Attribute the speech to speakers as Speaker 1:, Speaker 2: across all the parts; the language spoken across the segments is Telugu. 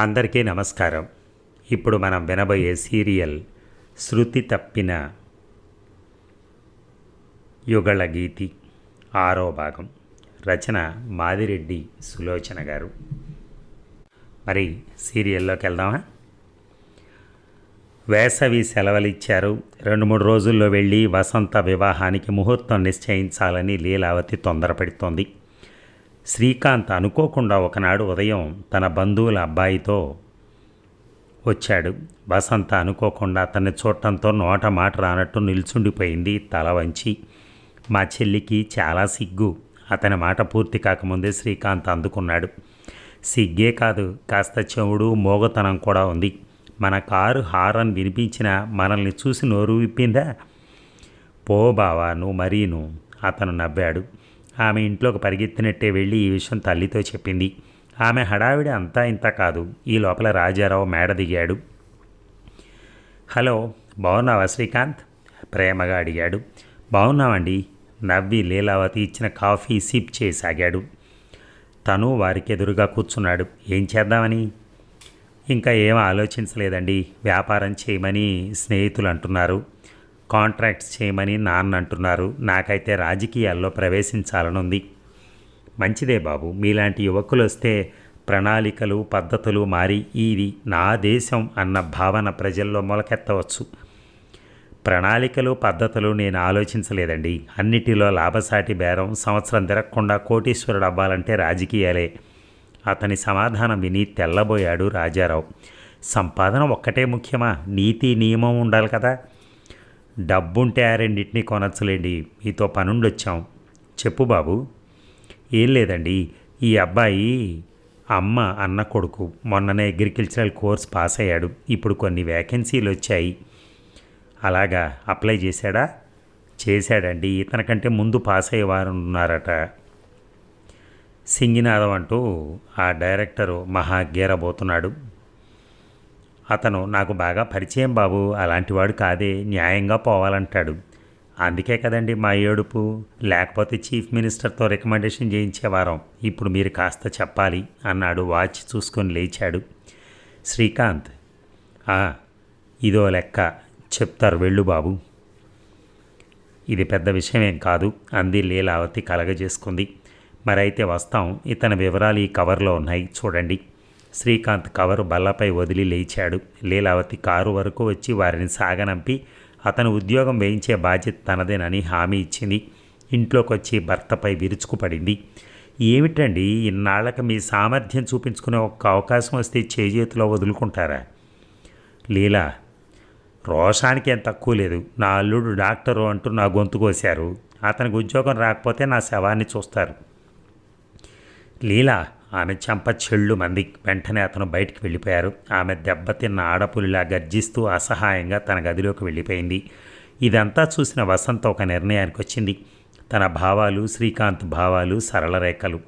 Speaker 1: అందరికీ నమస్కారం. ఇప్పుడు మనం వినబోయే సీరియల్ శృతి తప్పిన యుగళ గీతి ఆరో భాగం. రచన మాదిరెడ్డి సులోచన గారు. మరి సీరియల్లోకి వెళ్దామా? వేసవి సెలవులిచ్చారు. రెండు మూడు రోజుల్లో వెళ్ళి వసంత వివాహానికి ముహూర్తం నిశ్చయించాలని లీలావతి తొందరపడుతోంది. శ్రీకాంత్ అనుకోకుండా ఒకనాడు ఉదయం తన బంధువుల అబ్బాయితో వచ్చాడు. వసంత అనుకోకుండా అతన్ని చూడటంతో నోట మాట రానట్టు నిల్చుండిపోయింది. తల వంచి మా చెల్లికి చాలా సిగ్గు. అతని మాట పూర్తి కాకముందే శ్రీకాంత్ అందుకున్నాడు. సిగ్గే కాదు కాస్త చెవుడు మోగతనం కూడా ఉంది. మన కారు హారన్ వినిపించిన మనల్ని చూసి నోరు విప్పిందా? పో బావా నువ్వు మరీను అతను నవ్వాడు. ఆమె ఇంట్లోకి పరిగెత్తినట్టే వెళ్ళి ఈ విషయం తల్లితో చెప్పింది. ఆమె హడావిడి అంతా ఇంత కాదు. ఈ లోపల రాజారావు మేడ దిగాడు. హలో బాగున్నావా శ్రీకాంత్? ప్రేమగా అడిగాడు. బాగున్నామండి నవ్వి లీలావతి ఇచ్చిన కాఫీ సిప్ చేసాగాడు. తను వారికి ఎదురుగా కూర్చున్నాడు. ఏం చేద్దామని? ఇంకా ఏం ఆలోచించలేదండి. వ్యాపారం చేయమని స్నేహితులు అంటున్నారు. కాంట్రాక్ట్స్ చేయమని నాన్న అంటున్నారు నాకైతే రాజకీయాల్లో ప్రవేశించాలనుంది. మంచిదే బాబు. మీలాంటి యువకులు వస్తే ప్రణాళికలు పద్ధతులు మారి ఇది నా దేశం అన్న భావన ప్రజల్లో మొలకెత్తవచ్చు. ప్రణాళికలు పద్ధతులు నేను ఆలోచించలేదండి. అన్నిటిలో లాభసాటి బేరం సంవత్సరం తిరగకుండా కోటీశ్వరుడు అవ్వాలంటే రాజకీయాలే. అతని సమాధానం విని తెల్లబోయాడు రాజారావు. సంపాదన ఒక్కటే ముఖ్యమా? నీతి నియమం ఉండాలి కదా. డబ్బుంటే ఆ రెండింటినీ కొనచ్చలేండి. మీతో పనుండి వచ్చాం చెప్పు బాబు. ఏం లేదండి. ఈ అబ్బాయి అమ్మ అన్న కొడుకు. మొన్ననే అగ్రికల్చరల్ కోర్స్ పాస్ అయ్యాడు ఇప్పుడు కొన్ని వేకెన్సీలు వచ్చాయి అలాగా అప్లై చేశాడా? చేశాడండి. ఇతనికంటే ముందు పాస్ అయ్యేవారు ఉన్నారట సింగినాథం అంటూ ఆ డైరెక్టరు మహా గీరబోతున్నాడు. అతను నాకు బాగా పరిచయం బాబు అలాంటివాడు కాదే న్యాయంగా పోవాలంటాడు. అందుకే కదండి మా ఏడుపు. లేకపోతే చీఫ్ మినిస్టర్తో రికమెండేషన్ చేయించేవారం. ఇప్పుడు మీరు కాస్త చెప్పాలి అన్నాడు వాచ్ చూసుకొని లేచాడు. శ్రీకాంత్. ఇదో లెక్క. చెప్తారు వెళ్ళు బాబు. ఇది పెద్ద విషయమేం కాదు అంది లీలావతి కలగజేసుకుంది. మరైతే వస్తాం. ఇతని వివరాలు ఈ కవర్లో ఉన్నాయి. చూడండి. శ్రీకాంత్ కవరు బల్లపై వదిలి లేచాడు. లీలావతి కారు వరకు వచ్చి వారిని సాగనంపి అతను ఉద్యోగం వేయించే బాధ్యత తనదేనని హామీ ఇచ్చింది. ఇంట్లోకి వచ్చి భర్తపై విరుచుకుపడింది. ఏమిటండి ఇన్నాళ్ళకి మీ సామర్థ్యం చూపించుకునే ఒక్క అవకాశం వస్తే చేజేతిలో వదులుకుంటారా? లీలా రోషానికి ఏం తక్కువ లేదు. నా అల్లుడు డాక్టరు అంటూ నా గొంతు కోశారు. అతనికి ఉద్యోగం రాకపోతే నా శవాన్ని చూస్తారు. లీలా ఆమె చెంప చెళ్ళు మంది. వెంటనే అతను బయటికి వెళ్ళిపోయారు. ఆమె దెబ్బతిన్న ఆడపులిలా గర్జిస్తూ అసహాయంగా తన గదిలోకి వెళ్ళిపోయింది. ఇదంతా చూసిన వసంత ఒక నిర్ణయానికి వచ్చింది. తన భావాలు శ్రీకాంత్ భావాలు సరళ రేఖలు.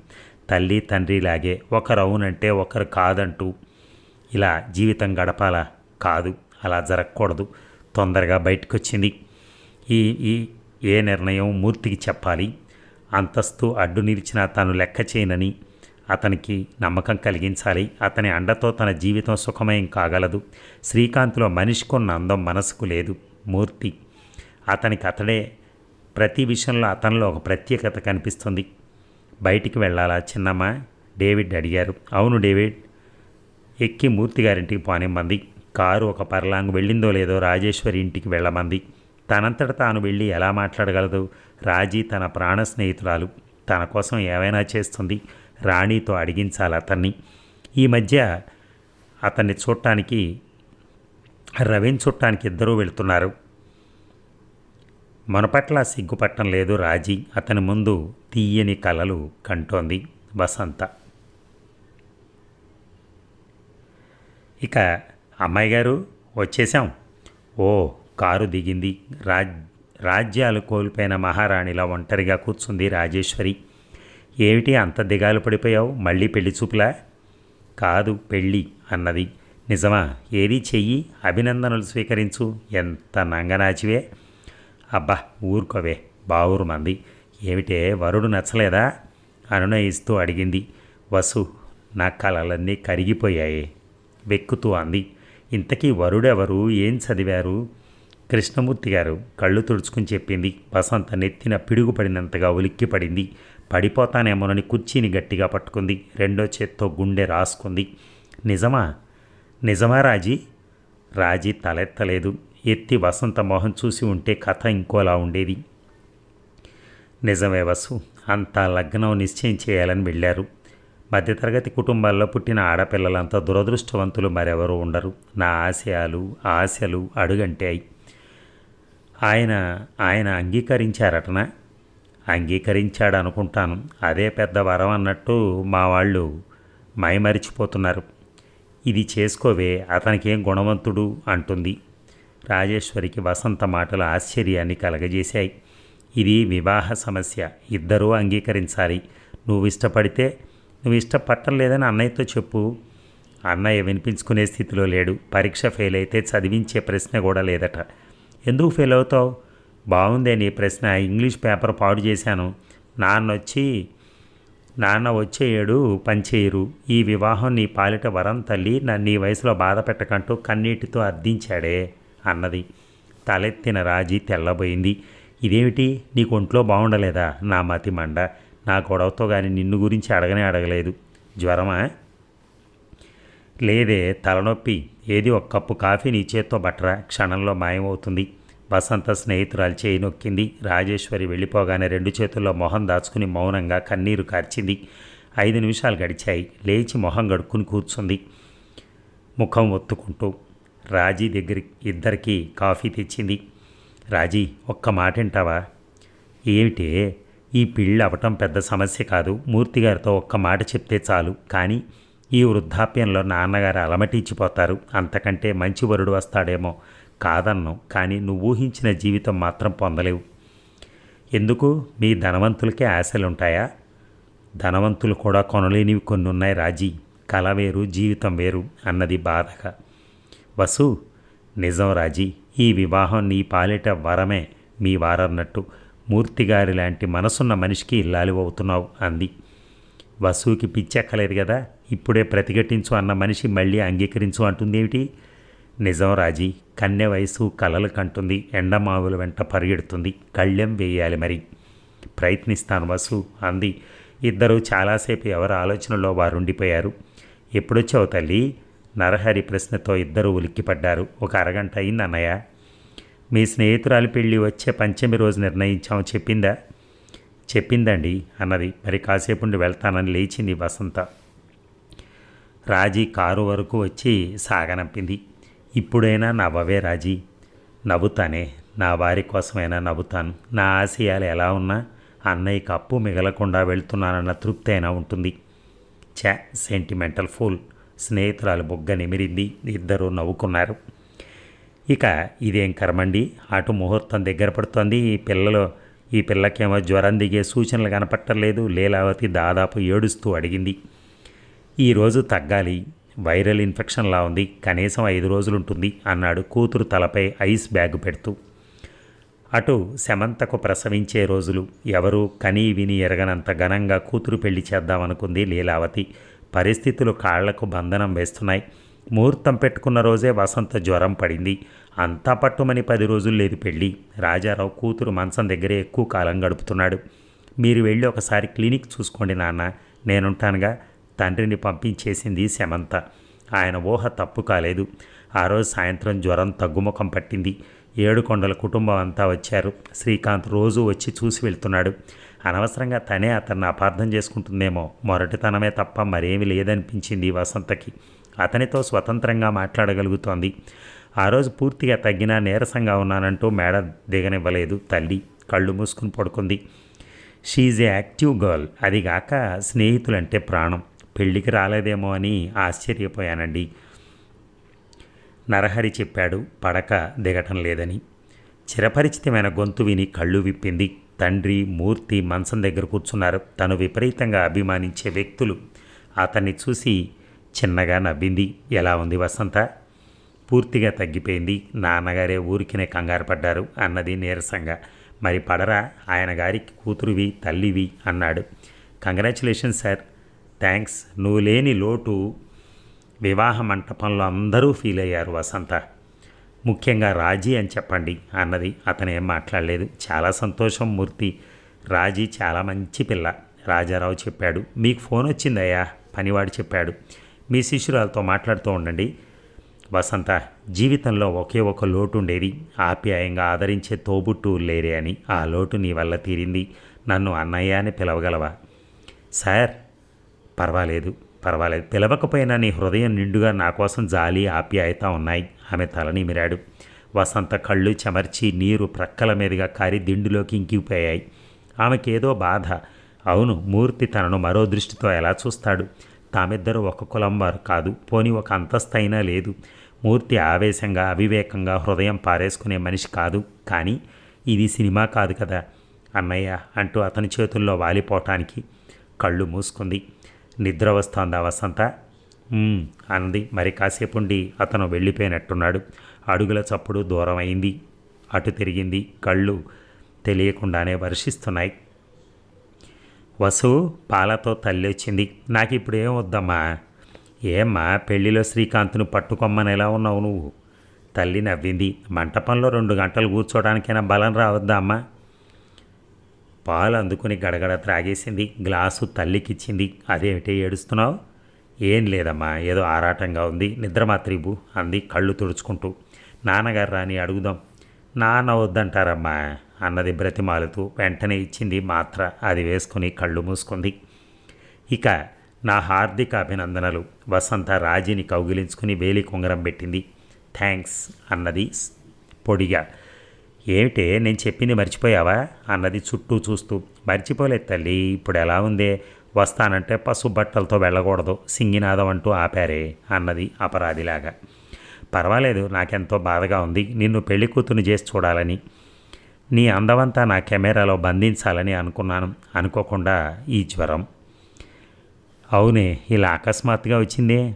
Speaker 1: తల్లి తండ్రిలాగే ఒకరు అవునంటే ఒకరు కాదంటూ. ఇలా జీవితం గడపాలా? కాదు. అలా జరగకూడదు. తొందరగా బయటకు వచ్చింది ఈ ఈ ఏ నిర్ణయం మూర్తికి చెప్పాలి? అంతస్తు అడ్డు నిలిచినా తాను లెక్క చేయనని అతనికి నమ్మకం కలిగించాలి. అతని అండతో తన జీవితం సుఖమయం కాగలదు. శ్రీకాంత్లో మనిషికున్న అందం మనసుకు లేదు. మూర్తి. అతనికి అతడే ప్రతి విషయంలో అతనిలో ఒక ప్రత్యేకత కనిపిస్తుంది. బయటికి వెళ్ళాలా చిన్నమ్మ? డేవిడ్ అడిగారు. అవును డేవిడ్. ఎక్కి మూర్తి గారింటికి పోనిమ్మంది. కారు ఒక పర్లాంగ్ వెళ్ళిందో లేదో రాజేశ్వరి ఇంటికి వెళ్ళమంది. తనంతట తాను వెళ్ళి ఎలా మాట్లాడగలదు? రాజీ తన ప్రాణ స్నేహితురాలు. తన కోసం ఏమైనా చేస్తుంది? రాణితో అడిగించాలి అతన్ని. ఈ మధ్య అతన్ని చూడటానికి రవిని చూడటానికి ఇద్దరూ వెళ్తున్నారు. మనపట్ల సిగ్గుపట్టం లేదు రాజీ. అతని ముందు తీయని కలలు కంటోంది వసంత. ఇక అమ్మాయి గారు వచ్చేసాం ఓ కారు దిగింది. రాజ్ రాజ్యాలు కోల్పోయిన మహారాణిలా ఒంటరిగా కూర్చుంది రాజేశ్వరి. ఏమిటి అంత దిగాలు పడిపోయావు? మళ్ళీ పెళ్ళి చూపులా? కాదు పెళ్ళి అన్నది. నిజమా? ఏది చెయ్యి? అభినందనలు స్వీకరించు. ఎంత నంగనాచివే. అబ్బా ఊరుకోవే. బావురు మంది. ఏమిటే వరుడు నచ్చలేదా? అనునయిస్తూ అడిగింది. వసు నా కళలన్నీ కరిగిపోయాయి. వెక్కుతూ అంది. ఇంతకీ వరుడెవరు? ఏం చదివారు? కృష్ణమూర్తి గారు కళ్ళు తుడుచుకుని చెప్పింది. వసంత నెత్తిన పిడుగుపడినంతగా ఉలిక్కిపడింది. పడిపోతానేమోనని కుర్చీని గట్టిగా పట్టుకుంది. రెండో చేత్తో గుండె రాసుకుంది. నిజమా? నిజమా రాజీ? రాజీ తలెత్తలేదు. ఎత్తి వసంత మోహన్ చూసి ఉంటే కథ ఇంకోలా ఉండేది. నిజమే వసు అంతా లగ్నం నిశ్చయం చేయాలని వెళ్ళారు. మధ్యతరగతి కుటుంబాల్లో పుట్టిన ఆడపిల్లలంతా దురదృష్టవంతులు మరెవరూ ఉండరు. నా ఆశయాలు ఆశలు అడుగంటాయి. ఆయన ఆయన అంగీకరించారటనా? అంగీకరించాడనుకుంటాను. అదే పెద్ద వరం అన్నట్టు మా వాళ్ళు మైమరిచిపోతున్నారు. ఇది చేసుకోవే అతనికేం గుణవంతుడు అంటుంది. రాజేశ్వరికి వసంత మాటలు ఆశ్చర్యాన్ని కలగజేశాయి. ఇది వివాహ సమస్య ఇద్దరూ అంగీకరించాలి. నువ్వు ఇష్టపడితే నువ్వు ఇష్టపట్టలేదని అన్నయ్యతో చెప్పు. అన్నయ్య వినిపించుకునే స్థితిలో లేడు. పరీక్ష ఫెయిల్ అయితే చదివించే ప్రశ్న కూడా లేదట. ఎందుకు ఫెయిల్ అవుతావు? బాగుందే నీ ప్రశ్న. ఇంగ్లీష్ పేపర్ పాడు చేశాను. నాన్న వచ్చి నాన్న వచ్చే ఏడు పనిచేయరు. ఈ వివాహం నీ పాలిట వరం తల్లి. నన్ను నీ వయసులో బాధ పెట్టకంటూ కన్నీటితో అర్థించాడే అన్నది. తలెత్తిన రాజీ తెల్లబోయింది. ఇదేమిటి? నీకు ఒంట్లో బాగుండలేదా? నా మతి మండ. నా గొడవతో కానీ నిన్ను గురించి అడగనే అడగలేదు. జ్వరమా? లేదే తలనొప్పి. ఏది ఒక కప్పు కాఫీ నీ చేత్తో బట్టరా క్షణంలో మాయమవుతుంది. వసంత స్నేహితురాలు చేయి నొక్కింది. రాజేశ్వరి వెళ్ళిపోగానే రెండు చేతుల్లో మొహం దాచుకుని మౌనంగా కన్నీరు కార్చింది. ఐదు నిమిషాలు గడిచాయి. లేచి మొహం గడుక్కుని కూర్చుంది. ముఖం ఒత్తుకుంటూ రాజీ దగ్గరికి ఇద్దరికి కాఫీ తెచ్చింది. రాజీ ఒక్క మాట వింటావా? ఏమిటే? ఈ పెళ్ళి అవటం పెద్ద సమస్య కాదు. మూర్తిగారితో ఒక్క మాట చెప్తే చాలు. కానీ ఈ వృద్ధాప్యంలో నాన్నగారు అలమటించిపోతారు. అంతకంటే మంచి వరుడు వస్తాడేమో. కాదన్నం కానీ నువ్వు ఊహించిన జీవితం మాత్రం పొందలేవు. ఎందుకు? మీ ధనవంతులకే ఆశలుంటాయా? ధనవంతులు కూడా కొనలేనివి కొన్ని ఉన్నాయి రాజీ. కళ వేరు జీవితం వేరు అన్నది బాధగా వసు నిజం రాజీ. ఈ వివాహం నీ పాలిట వరమే మీ వారన్నట్టు. మూర్తిగారి లాంటి మనసున్న మనిషికి ఇల్లాలి అవుతున్నావు అంది. వసుకి పిచ్చెక్కలేదు కదా ఇప్పుడే ప్రతిఘటించు అన్న మనిషి మళ్ళీ అంగీకరించు అంటుందేమిటి? నిజం రాజీ కన్నె వయసు కలలు కంటుంది ఎండమావుల వెంట పరిగెడుతుంది కళ్ళెం వేయాలి మరి. ప్రయత్నిస్తాను వసు అంది. ఇద్దరూ చాలాసేపు ఎవరి ఆలోచనలో వారు ఉండిపోయారు ఎప్పుడొచ్చావు తల్లి? నరహరి ప్రశ్నతో ఇద్దరూ ఉలిక్కిపడ్డారు. ఒక అరగంట అయింది అన్నయ్య మీ స్నేహితురాలి పెళ్ళి వచ్చే పంచమి రోజు నిర్ణయించాం చెప్పిందా? చెప్పిందండి అన్నది. మరి కాసేపుండి వెళ్తానని లేచింది వసంత. రాజీ కారు వరకు వచ్చి సాగనంపింది. ఇప్పుడైనా నవ్వవే రాజీ. నవ్వుతానే. నా వారి కోసమైనా నవ్వుతాను. నా ఆశయాలు ఎలా ఉన్నా అన్నయ్యకి అప్పు మిగలకుండా వెళ్తున్నానన్న తృప్తి అయినా ఉంటుంది. చా సెంటిమెంటల్ ఫుల్. స్నేహితురాలు బొగ్గ నిమిరింది. ఇద్దరూ నవ్వుకున్నారు. ఇక ఇదేం కర్మండి? అటు ముహూర్తం దగ్గర పడుతోంది. ఈ పిల్లలు ఈ పిల్లకేమో జ్వరం దిగే సూచనలు కనపట్టలేదు. లీలావతి దాదాపు ఏడుస్తూ అడిగింది. ఈరోజు తగ్గాలి. వైరల్ ఇన్ఫెక్షన్లా ఉంది కనీసం ఐదు రోజులు ఉంటుంది అన్నాడు కూతురు తలపై ఐస్ బ్యాగ్ పెడుతూ. అటు శమంతకు ప్రసవించే రోజులు ఎవరు కనీ విని ఎరగనంత ఘనంగా కూతురు పెళ్ళి చేద్దామనుకుంది లీలావతి. పరిస్థితులు కాళ్ళకు బంధనం వేస్తున్నాయి. ముహూర్తం పెట్టుకున్న రోజే వసంత జ్వరం పడింది. అంతా పట్టుమని పది రోజులు లేదు పెళ్ళి. రాజారావు కూతురు మంచం దగ్గరే ఎక్కువ కాలం గడుపుతున్నాడు. మీరు వెళ్ళి ఒకసారి క్లినిక్ చూసుకోండి నాన్న. నేనుంటానుగా. తండ్రిని పంపించేసింది శమంత. ఆయన ఊహ తప్పు కాలేదు. ఆ రోజు సాయంత్రం జ్వరం తగ్గుముఖం పట్టింది. ఏడుకొండల కుటుంబం అంతా వచ్చారు. శ్రీకాంత్ రోజు వచ్చి చూసి వెళ్తున్నాడు. అనవసరంగా తనే అతన్ని అపార్థం చేసుకుంటుందేమో. మొరటితనమే తప్ప మరేమీ లేదనిపించింది వసంతకి. అతనితో స్వతంత్రంగా మాట్లాడగలుగుతోంది. ఆ రోజు పూర్తిగా తగ్గినా నీరసంగా ఉన్నానంటూ మేడ దిగనివ్వలేదు తల్లి. కళ్ళు మూసుకుని పడుకుంది. షీఈ్ ఏ యాక్టివ్ గర్ల్ అదిగాక స్నేహితులంటే ప్రాణం. పెళ్ళికి రాలేదేమో అని ఆశ్చర్యపోయానండి. నరహరి చెప్పాడు పడక దిగటం లేదని. చిరపరిచితమైన గొంతు విని కళ్ళు విప్పింది. తండ్రి మూర్తి మంచం దగ్గర కూర్చున్నారు. తను విపరీతంగా అభిమానించే వ్యక్తులు. అతన్ని చూసి చిన్నగా నవ్వింది. ఎలా ఉంది వసంత? పూర్తిగా తగ్గిపోయింది. నాన్నగారే ఊరికినే కంగారు పడ్డారు అన్నది నీరసంగా. మరి పడరా? ఆయన గారికి కూతురువి తల్లివి అన్నాడు. Congratulation sir thanks. నువ్వు లేని లోటు వివాహ మంటపంలో అందరూ ఫీల్ అయ్యారు వసంత. ముఖ్యంగా రాజీ అని చెప్పండి అన్నది. అతను ఏం మాట్లాడలేదు. చాలా సంతోషం మూర్తి. రాజీ చాలా మంచి పిల్ల. రాజారావు చెప్పాడు. మీకు ఫోన్ వచ్చిందయ్యా? పనివాడు చెప్పాడు. మీ శిష్యురాలతో మాట్లాడుతూ ఉండండి. వసంత జీవితంలో ఒకే ఒక లోటు ఉండేది ఆప్యాయంగా ఆదరించే తోబుట్టు లేరే అని. ఆ లోటు నీ వల్ల తీరింది. నన్ను అన్నయ్య అని పిలవగలవా? సార్ పర్వాలేదు పర్వాలేదు. పిలవకపోయినా నీ హృదయం నిండుగా నా కోసం జాలి ఆప్యాయత ఉన్నాయి. ఆమె తలనిమిరాడు వసంత కళ్ళు చెమర్చి నీరు ప్రక్కల మీదుగా కారి దిండులోకి ఇంకిపోయాయి. ఆమెకేదో బాధ. అవును మూర్తి తనను మరో దృష్టితో ఎలా చూస్తాడు? తామిద్దరూ ఒక కులం వారు కాదు పోని ఒక అంతస్తైనా లేదు. మూర్తి ఆవేశంగా అవివేకంగా హృదయం పారేసుకునే మనిషి కాదు. కానీ ఇది సినిమా కాదు కదా? అన్నయ్య అంటూ అతని చేతుల్లో వాలిపోవటానికి కళ్ళు మూసుకుంది. నిద్ర వస్తోందా వసంత అంది. మరి కాసేపుండి అతను వెళ్ళిపోయినట్టున్నాడు. అడుగుల చప్పుడు దూరం అయింది అటు తిరిగింది. కళ్ళు తెలియకుండానే వర్షిస్తున్నాయి. వసు పాలతో తల్లి వచ్చింది నాకు ఇప్పుడు ఏం వద్దమ్మా? ఏమ్మా పెళ్ళిలో శ్రీకాంత్ను పట్టుకొమ్మని ఎలా ఉన్నావు నువ్వు? తల్లి నవ్వింది. మంటపంలో రెండు గంటలు కూర్చోడానికైనా బలం రావద్దా అమ్మా? పాలు అందుకుని గడగడ త్రాగేసింది. గ్లాసు తల్లికిచ్చింది. అదేమిటి ఏడుస్తున్నావు? ఏం లేదమ్మా ఏదో ఆరాటంగా ఉంది. నిద్రమాత్రిబు అంది కళ్ళు తుడుచుకుంటూ. నాన్నగారు రాని అడుగుదాం. నాన్న వద్దంటారమ్మా అన్నది బ్రతిమాలుతూ వెంటనే ఇచ్చింది మాత్ర. అది వేసుకుని కళ్ళు మూసుకుంది. ఇక నా హార్దిక అభినందనలు. వసంత రాజీని కౌగిలించుకుని వేలి కొంగరం పెట్టింది. థ్యాంక్స్ అన్నది పొడిగా. ఏమిటే? నేను చెప్పింది మర్చిపోయావా? అన్నది చుట్టూ చూస్తూ. మర్చిపోలేదు తల్లి ఇప్పుడు ఎలా ఉందే? వస్తానంటే పసుపు బట్టలతో వెళ్ళకూడదు సింగినాదం అంటూ ఆపారే అన్నది అపరాధిలాగా. పర్వాలేదు నాకెంతో బాధగా ఉంది నిన్ను పెళ్ళి కూతురు చేసి చూడాలని. నీ అందమంతా నా కెమెరాలో బంధించాలని అనుకున్నాను అనుకోకుండా ఈ జ్వరం. అవునే ఇలా అకస్మాత్తుగా వచ్చిందే?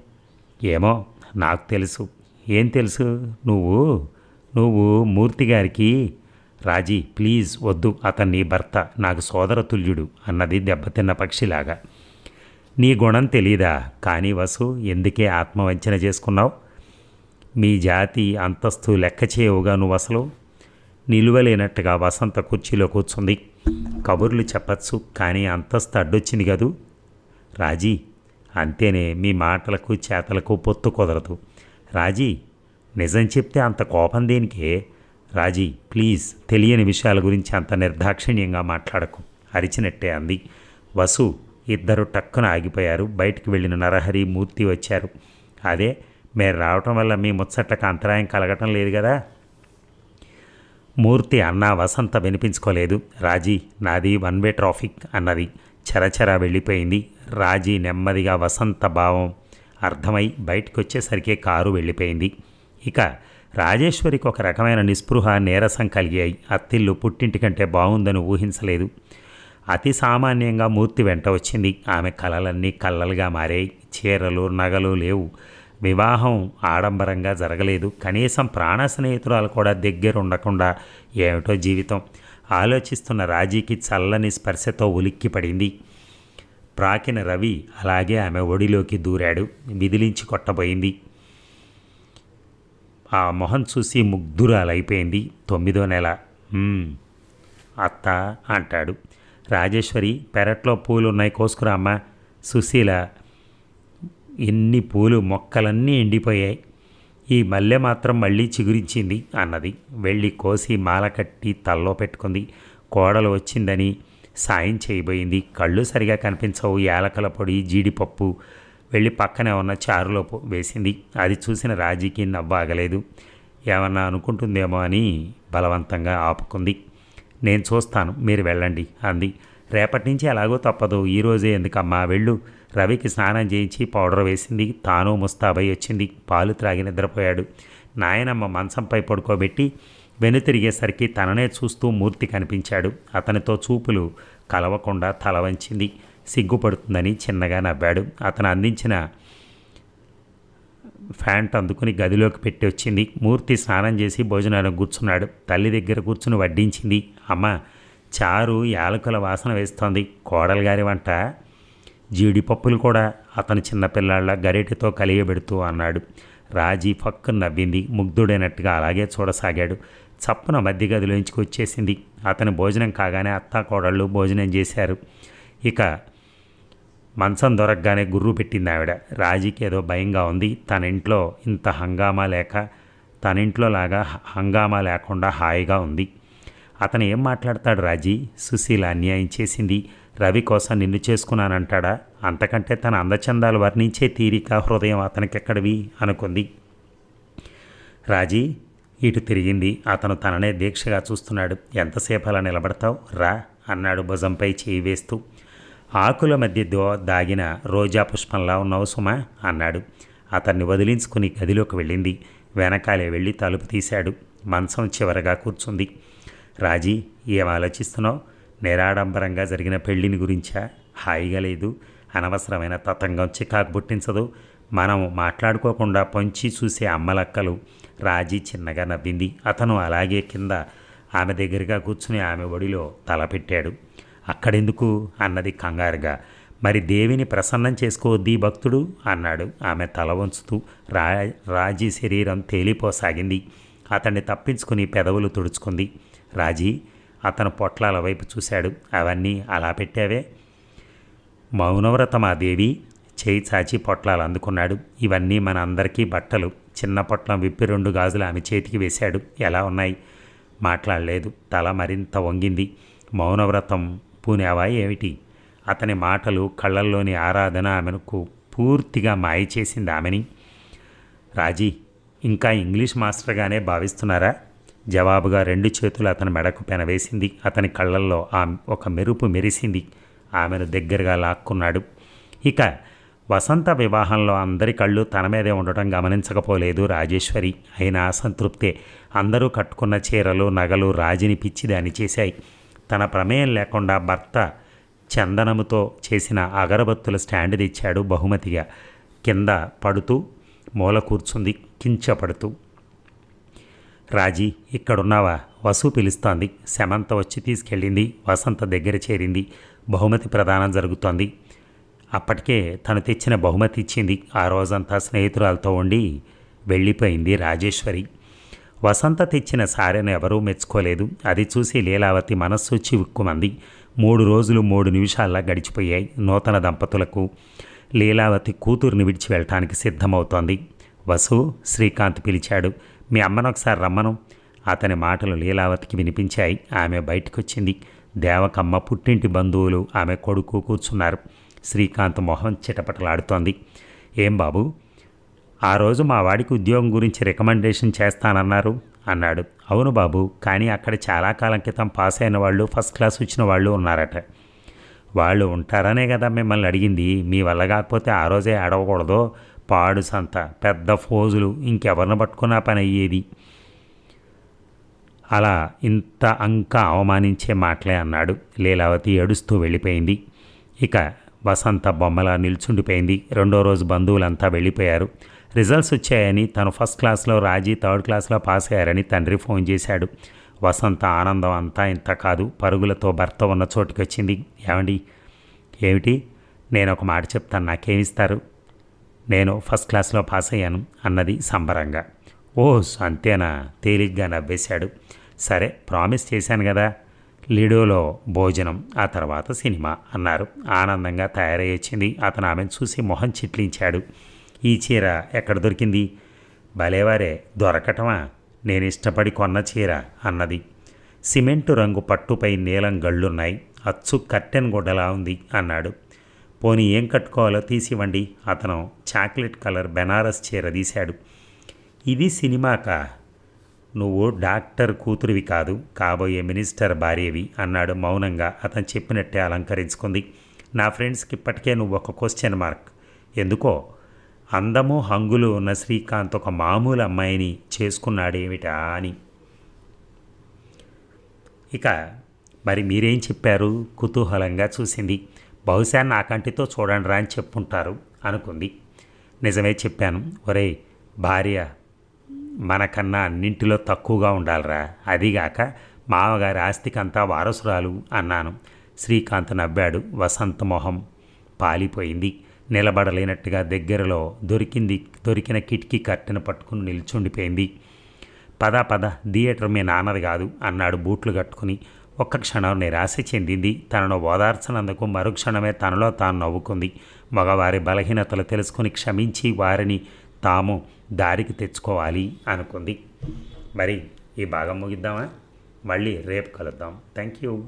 Speaker 1: ఏమో నాకు తెలుసు. ఏం తెలుసు? నువ్వు? నువ్వు మూర్తి గారికి రాజీ ప్లీజ్ వద్దు అతన్ని భర్త నాకు సోదర తుల్యుడు అన్నది దెబ్బతిన్న పక్షిలాగా. నీ గుణం తెలీదా? కానీ వసు ఎందుకే ఆత్మవంచన చేసుకున్నావు? మీ జాతి అంతస్తు లెక్క చేయవుగా నువ్వు అసలు? నిలువలేనట్టుగా వసంత కుర్చీలో కూర్చుంది. కబుర్లు చెప్పచ్చు కానీ అంతస్తు అడ్డొచ్చింది కదూ? రాజీ అంతేనే మీ మాటలకు చేతలకు పొత్తు కుదరదు. రాజీ నిజం చెప్తే అంత కోపం దేనికే? రాజీ ప్లీజ్ తెలియని విషయాల గురించి అంత నిర్దాక్షిణ్యంగా మాట్లాడకు. అరిచినట్టే అంది. వసు ఇద్దరు టక్కున ఆగిపోయారు. బయటికి వెళ్ళిన నరహరి మూర్తి వచ్చారు. అదే మీరు రావటం వల్ల మీ ముచ్చట్లకు అంతరాయం కలగటం లేదు కదా మూర్తి అన్న వసంత వినిపించుకోలేదు. రాజీ నాది వన్ వే ట్రాఫిక్ అన్నది. చరచర వెళ్ళిపోయింది. రాజీ నెమ్మదిగా వసంత భావం అర్థమై బయటకు వచ్చేసరికి కారు వెళ్ళిపోయింది. ఇక రాజేశ్వరికి ఒక రకమైన నిస్పృహ నీరసం కలిగాయి అత్తిల్లు పుట్టింటి కంటే బాగుందని ఊహించలేదు. అతి సామాన్యంగా మూర్తి వెంట వచ్చింది. ఆమె కలలన్నీ కళ్ళలుగా మారాయి చీరలు నగలు లేవు. వివాహం ఆడంబరంగా జరగలేదు. కనీసం ప్రాణ స్నేహితురాలు కూడా దగ్గర ఉండకుండా ఏమిటో జీవితం. ఆలోచిస్తున్న రాజీకి చల్లని స్పర్శతో ఉలిక్కి పడింది. ప్రాకిన రవి అలాగే ఆమె ఒడిలోకి దూరాడు. విదిలించి కొట్టబోయింది. ఆ మొహం చూసి ముగ్ధురాలైపోయింది తొమ్మిదో నెల. అత్త అంటాడు. రాజేశ్వరి పెరట్లో పూలు ఉన్నాయి కోసుకురామ్మ సుశీల ఎన్ని పూలు మొక్కలన్నీ ఎండిపోయాయి. ఈ మల్లె మాత్రం మళ్ళీ చిగురించింది అన్నది. వెళ్ళి కోసి మాల కట్టి తల్లో పెట్టుకుంది. కోడలు వచ్చిందని సాయం చేయబోయింది. కళ్ళు సరిగా కనిపించవు. యాలకల పొడి జీడిపప్పు వెళ్ళి పక్కనే ఉన్న చారులో వేసింది. అది చూసిన రాజీకి నవ్వాగలేదు ఏమన్నా అనుకుంటుందేమో అని బలవంతంగా ఆపుకుంది. నేను చూస్తాను మీరు వెళ్ళండి అంది. రేపటి నుంచి ఎలాగో తప్పదు ఈరోజే ఎందుకమ్మా వెళ్ళు. రవికి స్నానం చేయించి పౌడర్ వేసింది. తాను ముస్తాబై వచ్చింది. పాలు త్రాగి నిద్రపోయాడు. నాయనమ్మ మంచంపై పడుకోబెట్టి వెను తిరిగేసరికి తననే చూస్తూ మూర్తి కనిపించాడు. అతనితో చూపులు కలవకుండా తల వంచింది. సిగ్గుపడుతుందని చిన్నగా నవ్వాడు. అతను అందించిన ఫ్యాంట్ అందుకుని గదిలోకి పెట్టి వచ్చింది. మూర్తి స్నానం చేసి భోజనానికి కూర్చున్నాడు. తల్లి దగ్గర కూర్చుని వడ్డించింది. అమ్మ చారు యాలకుల వాసన వేస్తోంది. కోడలు గారి వంట జీడిపప్పులు కూడా అతను చిన్నపిల్లాళ్ళ గరిటెతో కలియబెడుతూ అన్నాడు. రాజీ పక్కు నవ్వింది. ముగ్ధుడైనట్టుగా అలాగే చూడసాగాడు. చప్పున మధ్య గదిలోంచికి వచ్చేసింది. అతని భోజనం కాగానే అత్తా కోడళ్ళు భోజనం చేశారు. ఇక మంచం దొరకగానే గుర్రు పెట్టింది ఆవిడ. రాజీకి ఏదో భయంగా ఉంది. తన ఇంట్లో ఇంత హంగామా లేక తన ఇంట్లో లాగా హ- హంగామా లేకుండా హాయిగా ఉంది. అతను ఏం మాట్లాడతాడు రాజీ? సుశీల అన్యాయం చేసింది. రవి కోసం నిన్ను చేసుకున్నానంటాడా? అంతకంటే తన అందచందాలు వర్ణించే తీరిక హృదయం అతనికెక్కడివి? అనుకుంది. రాజీ ఇటు తిరిగింది. అతను తననే దీక్షగా చూస్తున్నాడు. ఎంతసేపు అలా నిలబడతావు? రా అన్నాడు భుజంపై చేయి వేస్తూ. ఆకుల మధ్య దో దాగిన రోజా పుష్పంలా ఉన్నావు సుమా అన్నాడు. అతన్ని వదిలించుకుని గదిలోకి వెళ్ళింది. వెనకాలే వెళ్ళి తలుపు తీశాడు. మంచం చివరగా కూర్చుంది. రాజీ ఏం ఆలోచిస్తున్నావు? నిరాడంబరంగా జరిగిన పెళ్ళిని గురించా? హాయిగా లేదు. అనవసరమైన తతంగం చికాకు పుట్టించదు. మనం మాట్లాడుకోకుండా పొంచి చూసే అమ్మలక్కలు. రాజీ చిన్నగా నవ్వింది. అతను అలాగే కింద ఆమె దగ్గరగా కూర్చుని ఆమె ఒడిలో తలపెట్టాడు. అక్కడెందుకు అన్నది కంగారుగా. మరి దేవిని ప్రసన్నం చేసుకోవద్ది భక్తుడు అన్నాడు. ఆమె తల వంచుతూ రా రాజీ శరీరం తేలిపోసాగింది. అతన్ని తప్పించుకుని పెదవులు తుడుచుకుంది. రాజీ అతను పొట్లాల వైపు చూశాడు. అవన్నీ అలా పెట్టావే? మౌనవ్రతమా దేవి? చేయి చాచి పొట్లాలు అందుకున్నాడు. ఇవన్నీ మన అందరికీ బట్టలు. చిన్న పొట్లం విప్పి రెండు గాజులు ఆమె చేతికి వేశాడు. ఎలా ఉన్నాయి? మాట్లాడలేదు. తల మరింత వంగింది. మౌనవ్రతం పూనావా ఏమిటి? అతని మాటలు కళ్ళల్లోని ఆరాధన ఆమెకు పూర్తిగా మాయ చేసింది ఆమెని. రాజీ ఇంకా ఇంగ్లీష్ మాస్టర్గానే భావిస్తున్నారా? జవాబుగా రెండు చేతులు అతని మెడకు పెనవేసింది. అతని కళ్ళల్లో ఆ ఒక మెరుపు మెరిసింది. ఆమెను దగ్గరగా లాక్కున్నాడు. ఇక వసంత వివాహంలో అందరి కళ్ళు తన మీదే ఉండటం గమనించకపోలేదు రాజేశ్వరి. అయినా అసంతృప్తే అందరూ కట్టుకున్న చీరలు నగలు రాజిని పిచ్చిదాని చేశాయి. తన ప్రమేయం లేకుండా భర్త చందనముతో చేసిన అగరబత్తుల స్టాండ్ తెచ్చాడు బహుమతిగా. కింద పడుతూ మూల కూర్చుంది కించపడుతూ. రాజీ ఇక్కడున్నావా? వసు పిలుస్తోంది. శమంత వచ్చి తీసుకెళ్ళింది. వసంత దగ్గర చేరింది. బహుమతి ప్రదానం జరుగుతోంది. అప్పటికే తను తెచ్చిన బహుమతి ఇచ్చింది. ఆ రోజంతా స్నేహితురాలతో ఉండి వెళ్ళిపోయింది రాజేశ్వరి. వసంత తెచ్చిన సారెను ఎవరూ మెచ్చుకోలేదు. అది చూసి లీలావతి మనస్సు చివుక్కుమంది. మూడు రోజులు మూడు నిమిషాల్లా గడిచిపోయాయి నూతన దంపతులకు. లీలావతి కూతురుని విడిచి వెళ్ళటానికి సిద్ధమవుతోంది. వసు శ్రీకాంత్ పిలిచాడు మీ అమ్మను ఒకసారి రమ్మను. అతని మాటలు లీలావతికి వినిపించాయి. ఆమె బయటకొచ్చింది. దేవకమ్మ పుట్టింటి బంధువులు ఆమె కొడుకు కూర్చున్నారు. శ్రీకాంత్ మొహం చిటపటలాడుతోంది. ఏం బాబు ఆ రోజు మా వాడికి ఉద్యోగం గురించి రికమెండేషన్ చేస్తానన్నారు అన్నాడు. అవును బాబు కానీ అక్కడ చాలా కాలం క్రితం పాస్ అయిన వాళ్ళు ఫస్ట్ క్లాస్ వచ్చిన వాళ్ళు ఉన్నారట. వాళ్ళు ఉంటారనే కదా మిమ్మల్ని అడిగింది. మీ వల్ల కాకపోతే ఆ రోజే అడవకూడదు పాడు సంత పెద్ద ఫోజులు ఇంకెవరిని పట్టుకున్నా పని అయ్యేది. అలా ఇంత అంక అవమానించే మాటలే అన్నాడు. లీలావతి ఏడుస్తూ వెళ్ళిపోయింది. ఇక వసంత బొమ్మలా నిల్చుండిపోయింది. రెండో రోజు బంధువులంతా వెళ్ళిపోయారు. రిజల్ట్స్ వచ్చాయని తను ఫస్ట్ క్లాస్లో రాజీ థర్డ్ క్లాస్లో పాస్ అయ్యారని తండ్రి ఫోన్ చేశాడు. వసంత ఆనందం అంతా ఇంత కాదు పరుగులతో భర్త ఉన్న చోటుకి వచ్చింది. ఏమండి? ఏమిటి? నేను ఒక మాట చెప్తాను నాకేమిస్తారు? నేను ఫస్ట్ క్లాస్లో పాస్ అయ్యాను అన్నది సంబరంగా. ఓ అంతేనా? తేలిగ్గా నవ్వేశాడు. సరే ప్రామిస్ చేశాను కదా. లిడోలో భోజనం ఆ తర్వాత సినిమా అన్నారు. ఆనందంగా తయారై వచ్చింది. అతను ఆమెను చూసి మొహం చిట్లించాడు. ఈ చీర ఎక్కడ దొరికింది? భలేవారే దొరకటమా? నేను ఇష్టపడి కొన్న చీర అన్నది. సిమెంటు రంగు పట్టుపై నీలం గళ్ళున్నాయి. అచ్చు కట్టెన్ గుడ్డలా ఉంది అన్నాడు. పోనీ ఏం కట్టుకోవాలో తీసివ్వండి. అతను చాక్లెట్ కలర్ బెనారస్ చీర తీశాడు. ఇది సినిమాకా? నువ్వు డాక్టర్ కూతురివి కాదు కాబోయే మినిస్టర్ భార్యవి అన్నాడు మౌనంగా. అతను చెప్పినట్టే అలంకరించుకుంది. నా ఫ్రెండ్స్కి ఇప్పటికే నువ్వు ఒక క్వశ్చన్ మార్క్. ఎందుకో? అందము హంగులు ఉన్న శ్రీకాంత్ ఒక మామూలు అమ్మాయిని చేసుకున్నాడేమిటా అని. ఇక మరి మీరేం చెప్పారు? కుతూహలంగా చూసింది. బహుశా నా కంటితో చూడండి రా అని చెప్పుంటారు అనుకుంది. నిజమే చెప్పాను. ఒరే భార్య మనకన్నా అన్నింటిలో తక్కువగా ఉండాలిరా. అదిగాక మామగారి ఆస్తికంతా వారసురాలు అన్నాను. శ్రీకాంత్ నవ్వాడు. వసంత మొహం పాలిపోయింది. నిలబడలేనట్టుగా దగ్గరలో దొరికింది దొరికిన కిటికీ కట్టెను పట్టుకుని నిల్చుండిపోయింది. పద పద థియేటర్ మీ నాన్నది కాదు అన్నాడు బూట్లు కట్టుకుని. ఒక్క క్షణం నిరాశ చెందింది. తనను ఓదార్చనందుకు మరుక్షణమే తనలో తాను నవ్వుకుంది. మగవారి బలహీనతలు తెలుసుకుని క్షమించి వారిని తాము దారికి తెచ్చుకోవాలి అనుకుంది. మరి ఈ భాగం ముగిద్దామా? మళ్ళీ రేపు కలుద్దాం. Thank you